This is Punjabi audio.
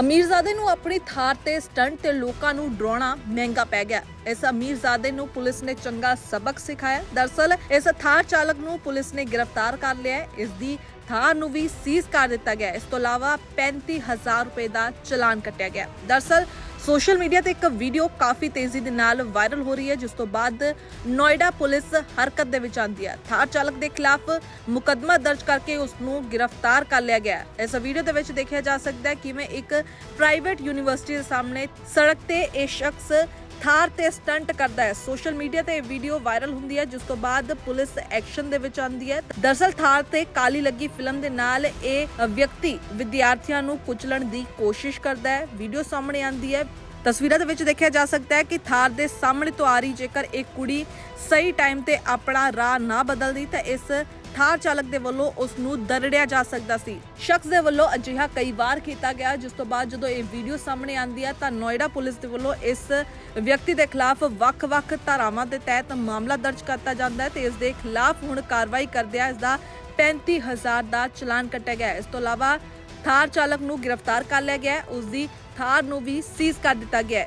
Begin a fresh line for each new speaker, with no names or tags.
ਅਮੀਰਜ਼ਾਦੇ ਨੂੰ ਆਪਣੀ ਥਾਰ ਤੇ ਸਟੰਟ ਤੇ ਲੋਕਾਂ ਨੂੰ ਡਰਾਉਣਾ ਮਹਿੰਗਾ ਪੈ ਗਿਆ। ਇਸ ਅਮੀਰਜ਼ਾਦੇ ਨੂੰ ਪੁਲਿਸ ਨੇ ਚੰਗਾ ਸਬਕ ਸਿਖਾਇਆ। ਦਰਸਲ, ਇਸ ਥਾਰ ਚਾਲਕ ਨੂੰ ਪੁਲਿਸ ਨੇ ਗ੍ਰਿਫਤਾਰ ਕਰ ਲਿਆ ਹੈ। ਇਸ ਦੀ ਥਾਰ ਨੂੰ ਵੀ ਸੀਜ਼ ਕਰ ਦਿੱਤਾ ਗਿਆ ਇਸ ਤੋਂ ਇਲਾਵਾ 35000 ਰੁਪਏ ਦਾ ਚਲਾਨ ਕੱਟਿਆ ਗਿਆ ਦਰਸਲ ਸੋਸ਼ਲ ਮੀਡੀਆ ਤੇ ਇੱਕ ਵੀਡੀਓ ਕਾਫੀ ਤੇਜ਼ੀ ਦੇ ਨਾਲ ਵਾਇਰਲ ਹੋ ਰਹੀ ਹੈ, ਜਿਸ ਤੋਂ ਬਾਅਦ ਨੋਇਡਾ ਪੁਲਿਸ ਹਰਕਤ ਦੇ ਵਿੱਚ ਆਂਦੀ ਹੈ। ਥਾਰ ਚਾਲਕ ਦੇ ਖਿਲਾਫ ਮੁਕੱਦਮਾ ਦਰਜ ਕਰਕੇ ਉਸ ਨੂੰ ਗ੍ਰਿਫਤਾਰ ਕਰ ਲਿਆ ਗਿਆ ਇਸ ਵੀਡੀਓ ਦੇ ਵਿੱਚ ਦੇਖਿਆ ਜਾ ਸਕਦਾ ਹੈ ਕਿਵੇਂ ਇੱਕ ਪ੍ਰਾਈਵੇਟ ਯੂਨੀਵਰਸਿਟੀ ਦੇ ਸਾਹਮਣੇ ਸੜਕ ਤੇ ਇਹ ਸ਼ਖਸ ਥਾਰ ਤੇ ਸਟੰਟ ਕਰਦਾ ਹੈ। ਸੋਸ਼ਲ ਮੀਡੀਆ ਤੇ ਇਹ ਵੀਡੀਓ ਵਾਇਰਲ ਹੁੰਦੀ ਹੈ, ਜਿਸ ਤੋਂ ਬਾਅਦ ਪੁਲਿਸ ਐਕਸ਼ਨ ਦੇ ਵਿੱਚ ਆਉਂਦੀ ਹੈ। ਦਰਸਲ ਥਾਰ ਤੇ ਕਾਲੀ ਲੱਗੀ ਫਿਲਮ ਦੇ ਨਾਲ ਇਹ ਵਿਅਕਤੀ ਵਿਦਿਆਰਥੀਆਂ ਨੂੰ ਕੁਚਲਣ ਦੀ ਕੋਸ਼ਿਸ਼ ਕਰਦਾ ਹੈ। ਵੀਡੀਓ ਸਾਹਮਣੇ ਆਉਂਦੀ ਹੈ। ਤਸਵੀਰਾਂ ਦੇ ਵਿੱਚ ਦੇਖਿਆ ਜਾ ਸਕਦਾ ਹੈ ਕਿ ਥਾਰ ਦੇ ਸਾਹਮਣੇ ਤੋਂ ਆ ਰਹੀ ਜੇਕਰ ਇੱਕ ਕੁੜੀ ਸਹੀ ਟਾਈਮ ਤੇ ਆਪਣਾ ਰਾਹ ਨਾ ਬਦਲਦੀ, ਤਾਂ ਇਸ ਥਾਰ ਚਾਲਕ ਦੇ ਵੱਲੋਂ ਉਸ ਨੂੰ ਦਰੜਿਆ ਜਾ ਸਕਦਾ ਸੀ। ਸ਼ਖਸ ਦੇ ਵੱਲੋਂ ਅਜਿਹਾ ਕਈ ਵਾਰ ਕੀਤਾ ਗਿਆ, ਜਿਸ ਤੋਂ ਬਾਅਦ ਜਦੋਂ ਇਹ ਵੀਡੀਓ ਸਾਹਮਣੇ ਆਂਦੀ ਹੈ ਤਾਂ ਨੋਇਡਾ ਪੁਲਿਸ ਦੇ ਵੱਲੋਂ ਇਸ ਵਿਅਕਤੀ ਦੇ ਖਿਲਾਫ ਵੱਖ-ਵੱਖ ਧਾਰਾਵਾਂ ਦੇ ਤਹਿਤ ਮਾਮਲਾ ਦਰਜ ਕਰਤਾ ਜਾਂਦਾ ਹੈ ਤੇ ਇਸ ਦੇ ਖਿਲਾਫ ਹੁਣ ਕਾਰਵਾਈ ਕਰਦਿਆਂ ਇਸ ਦਾ 35000 ਦਾ ਚਲਾਨ ਕੱਟਿਆ ਗਿਆ ਇਸ ਤੋਂ ਇਲਾਵਾ ਥਾਰ ਚਾਲਕ ਨੂੰ ਗ੍ਰਿਫਤਾਰ ਕਰ ਲਿਆ ਗਿਆ ਹੈ, ਉਸ ਦੀ ਥਾਰ ਨੂੰ ਵੀ ਸੀਜ਼ ਕਰ ਦਿੱਤਾ ਗਿਆ